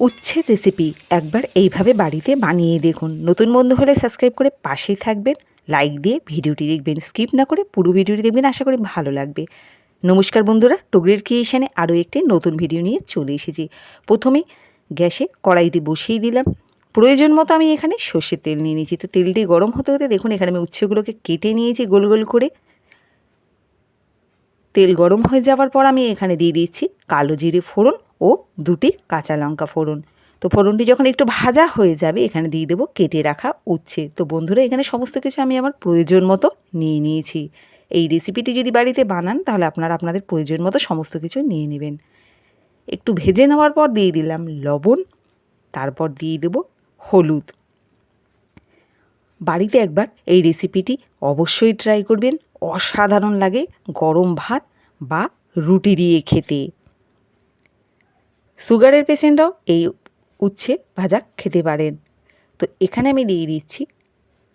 উচ্ছের recipe একবার এইভাবে বাড়িতে বানিয়ে দেখুন। নতুন বন্ধু হলে সাবস্ক্রাইব করে পাশেই থাকবেন লাইক দিয়ে ভিডিওটি দেখবেন স্কিপ না করে পুরো ভিডিওটি দেখবেন আশা করি ভালো লাগবে। নমস্কার বন্ধুরা টুগরির ক্রিয়েশনে আরও একটি নতুন ভিডিও নিয়ে চলে এসেছি। প্রথমেই গ্যাসে কড়াইটি বসিয়ে দিলাম। প্রয়োজন মতো আমি এখানে সর্ষের তেল নিয়ে নিয়েছি। তো তেলটি গরম হতে হতে দেখুন এখানে আমি উচ্ছেগুলোকে কেটে নিয়েছি গোল গোল করে। তেল গরম হয়ে যাওয়ার পর আমি এখানে দিয়ে দিচ্ছি কালো জিরে ফোড়ন ও দুটি কাঁচা লঙ্কা ফোড়ন। তো ফোড়নটি যখন একটু ভাজা হয়ে যাবে, এখানে দিয়ে দেবো কেটে রাখা উচ্ছে। তো বন্ধুরা, এখানে সমস্ত কিছু আমি আমার প্রয়োজন মতো নিয়ে নিয়েছি। এই রেসিপিটি যদি বাড়িতে বানান, তাহলে আপনারা আপনাদের প্রয়োজন মতো সমস্ত কিছু নিয়ে নেবেন। একটু ভেজে নেওয়ার পর দিয়ে দিলাম লবণ, তারপর দিয়ে দেবো হলুদ। বাড়িতে একবার এই রেসিপিটি অবশ্যই ট্রাই করবেন। অসাধারণ লাগে গরম ভাত বা রুটি দিয়ে খেতে। সুগারের পেশেন্টরাও এই উচ্ছে ভাজা খেতে পারেন। তো এখানে আমি দিয়ে দিচ্ছি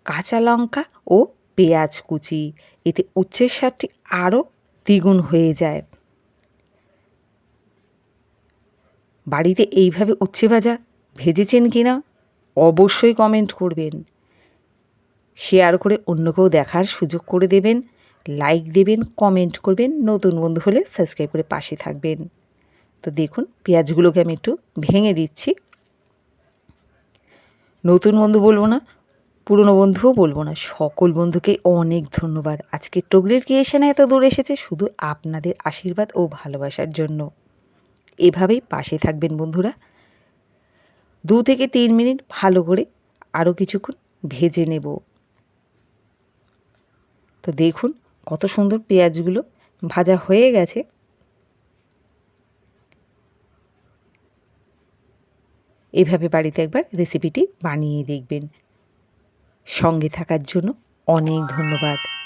কাঁচা লঙ্কা ও পেঁয়াজ কুচি। এতে উচ্ছের স্বাদটি আরও দ্বিগুণ হয়ে যায়। বাড়িতে এইভাবে উচ্ছে ভাজা ভেজেছেন কি না অবশ্যই কমেন্ট করবেন। শেয়ার করে অন্যকেও দেখার সুযোগ করে দেবেন লাইক দেবেন কমেন্ট করবেন, নতুন বন্ধু হলে সাবস্ক্রাইব করে পাশে থাকবেন। তো দেখুন, পেঁয়াজগুলোকে আমি একটু ভেঙে দিচ্ছি। নতুন বন্ধু বলব না, পুরনো বন্ধুও বলব না, সকল বন্ধুকে অনেক ধন্যবাদ। আজকে টগরির ক্রিয়েশনে এত দূর এসেছে শুধু আপনাদের আশীর্বাদ ও ভালোবাসার জন্য। এভাবেই পাশে থাকবেন বন্ধুরা। দু থেকে তিন মিনিট ভালো করে আরও কিছুক্ষণ ভেজে নেব। তো দেখুন কত সুন্দর পেঁয়াজগুলো ভাজা হয়ে গেছে। এভাবে বাড়িতে একবার রেসিপিটি বানিয়ে দেখবেন। সঙ্গে থাকার জন্য অনেক ধন্যবাদ।